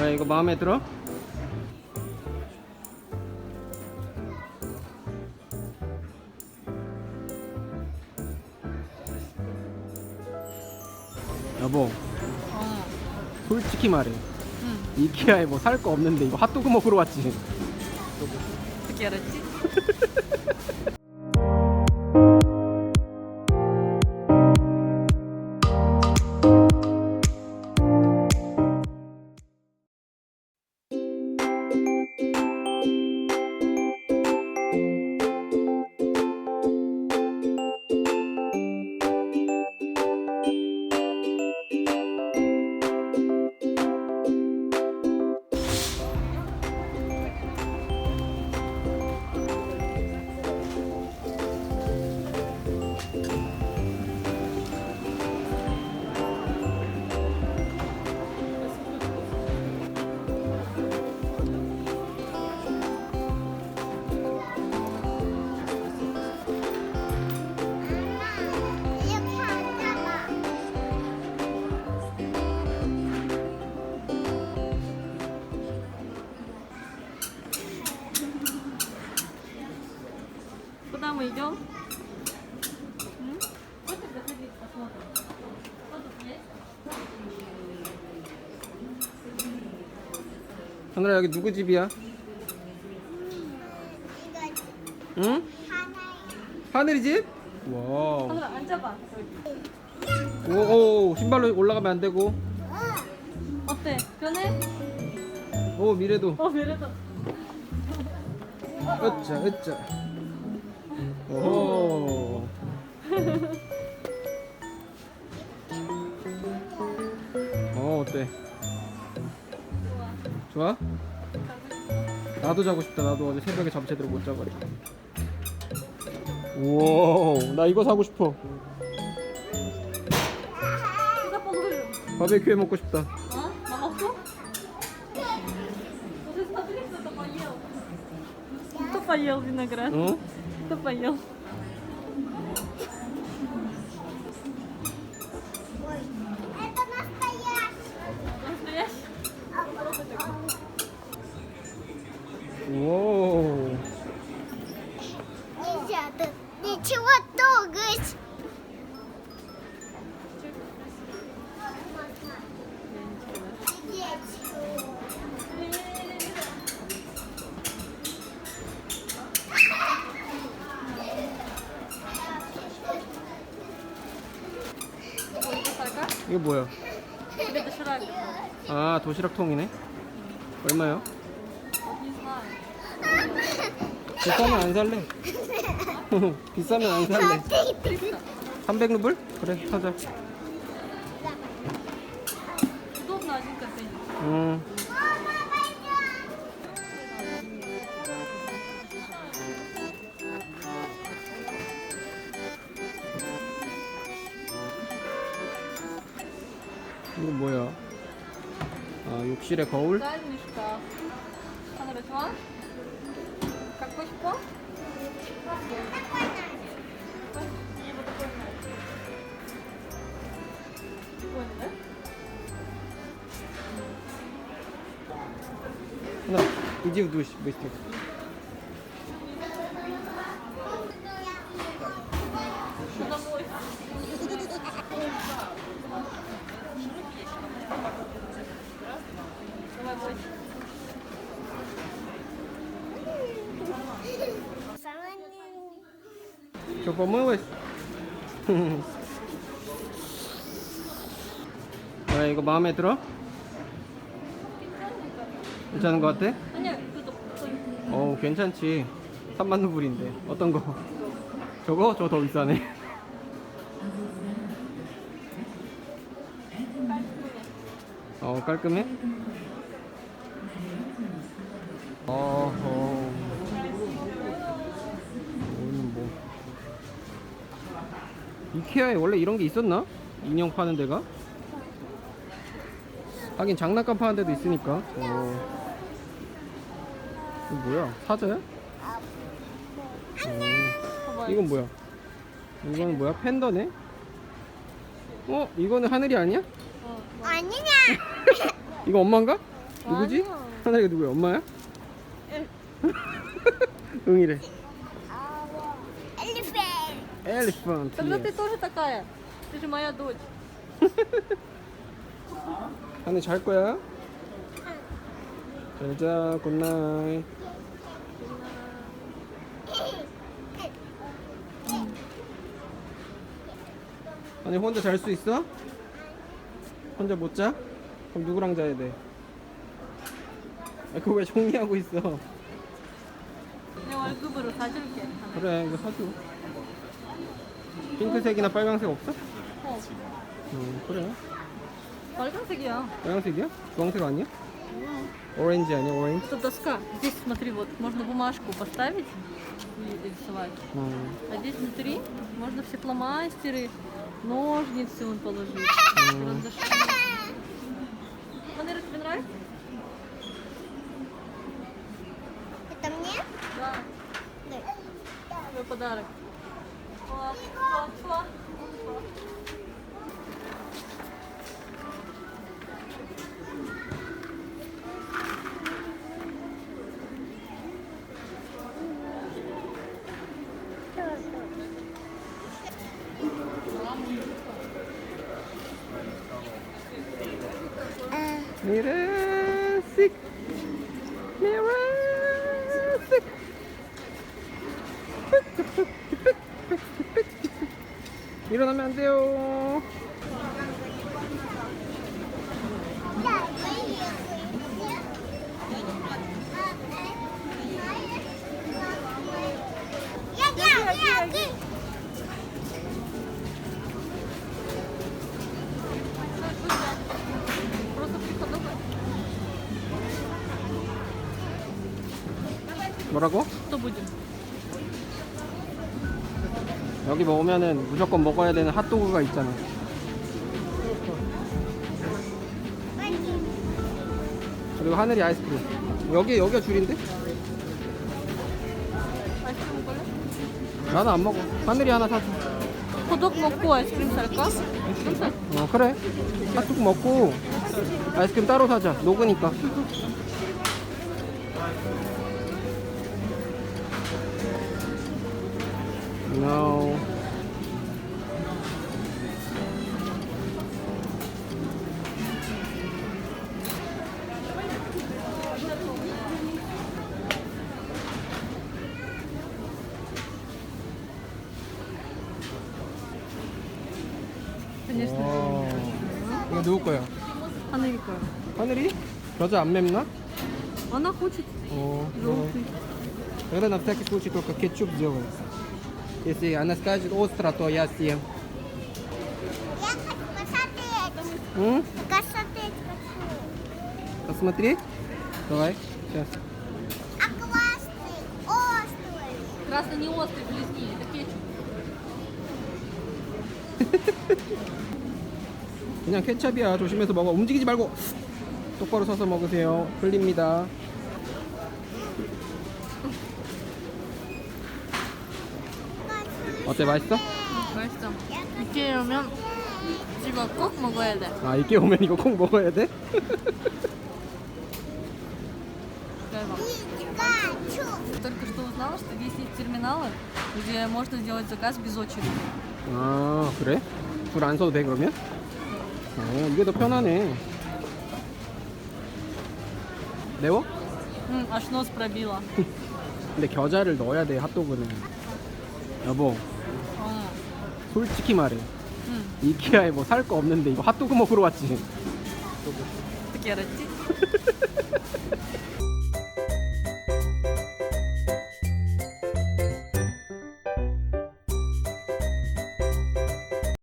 왜 이거 마음에 들어? 여보 어. 솔직히 말해 응. 이케아에 뭐 살 거 없는데 이거 핫도그 먹으러 왔지 어떻게 알았지? 하늘아 여기 누구 집이야? 응? 하늘이 집? 와. 하늘아 앉아봐 오, 오 신발로 올라가면 안 되고. 어때? 편해? 오 미래도. 어 그래도 으짜 으짜. 오. 어 어때? 좋아? 나도 자고 싶다. 나도 어제 새벽에 잠 제대로 못 자가지고. 우와, 나 이거 사고 싶어. 바베큐 해 먹고 싶다. 어? 나 먹어? 어? Нельзя тут ничего трогать. Сидеть. 뭐 이거 살까? 이거 뭐야? 집에 도시락 아 도시락통이네. 얼마요? 어디 사? 비싸면 안 살래. 비싸면 안 살래. 300루블? 그래, 사자. 음. 이거 뭐야? 아, 욕실에 거울? 갖고 싶어? На, иди в душ быстренько. Что помылась? 아 이거 마음에 들어? 괜찮은 거 같아? 아니야, 그래도 거의 어 괜찮지 3만 루블인데 어떤 거? 저거? 저거 더 비싸네 어 깔끔해? 어 이케아에 원래 이런 게 있었나? 인형 파는 데가? 하긴 장난감 파는 데도 있으니까 어. 이거 뭐야? 사자야? 봐봐. 이건 뭐야? 이거는 뭐야? 팬더네? 어? 이거는 하늘이 아니야? 어, 어, 아니냐? 이거 엄마인가? 누구지? 하나가 누구야? 엄마야? 에. 응이래. 엘리페. 엘리펀트. Тогда ты тоже такая. Ты же моя дочь. 하늘 잘 거야? 잘자 굿나잇. 아니 혼자 잘 수 있어? 혼자 못 자? 그럼 누구랑 자야 돼? 아, 그거 왜 정리하고 있어? 내 월급으로 사줄게. 그래 이거 사줘. 핑크색이나 빨강색 없어? 어, 음 그래. 빨간색이야. 빨강색이야? 주황색 아니야? 오렌지 아니야 오렌지? Это доска. Здесь смотри, вот можно бумажку поставить и рисовать. 어. А здесь внутри можно все фломастеры, ножницы вон положить, карандаши. Манера тебе нравится? Это мне? Да. Да. Твой подарок. Mirasik. 일어나면 안 돼요. 뭐라고? 또 보죠. 여기 오면은 무조건 먹어야 되는 핫도그가 있잖아 그리고 하늘이 아이스크림 여기 여기가 줄인데? 아이스크림 먹을래? 나는 안 먹어 하늘이 하나 사줘 호떡 먹고 아이스크림 살까? 아이스크림 살. 어 그래 핫도그 먹고 아이스크림 따로 사자 녹으니까 No Конечно. 어, 이거 누구 거야? 하늘이 거야. 하늘이? 겨자 안 맵나? Она хочет 어, желтый. Тогда на всякий случай только кетчуп сделай. Если она скажет остро, то я съем. Я хочу посмотреть. М? Посмотреть хочу. Посмотри. Давай. Сейчас. А классный, острый. Красный не острый, близкий, это кетчуп. 그냥 케찹이야. 조심해서 먹어. 움직이지 말고. 똑바로 서서 먹으세요. 흘립니다. 어때? 맛있어? 맛있어. 이렇게 오면 집어 꼭 먹어야 돼. 아, 이게 오면 이거 꼭 먹어야 돼? 대박. Пикачу. Только что узнала, что здесь есть терминалы, где можно сделать заказ без очереди. 아, 그래? 줄 안 서도 돼, 그러면? 어, 이게 더 편하네. 매워? М, аж нос пробила. 근데 겨자를 넣어야 돼, 핫도그는. 여보, 어. 솔직히 말해. 응. 이케아에 뭐 살 거 없는데 이거 핫도그 먹으러 왔지. 어떻게 알았지?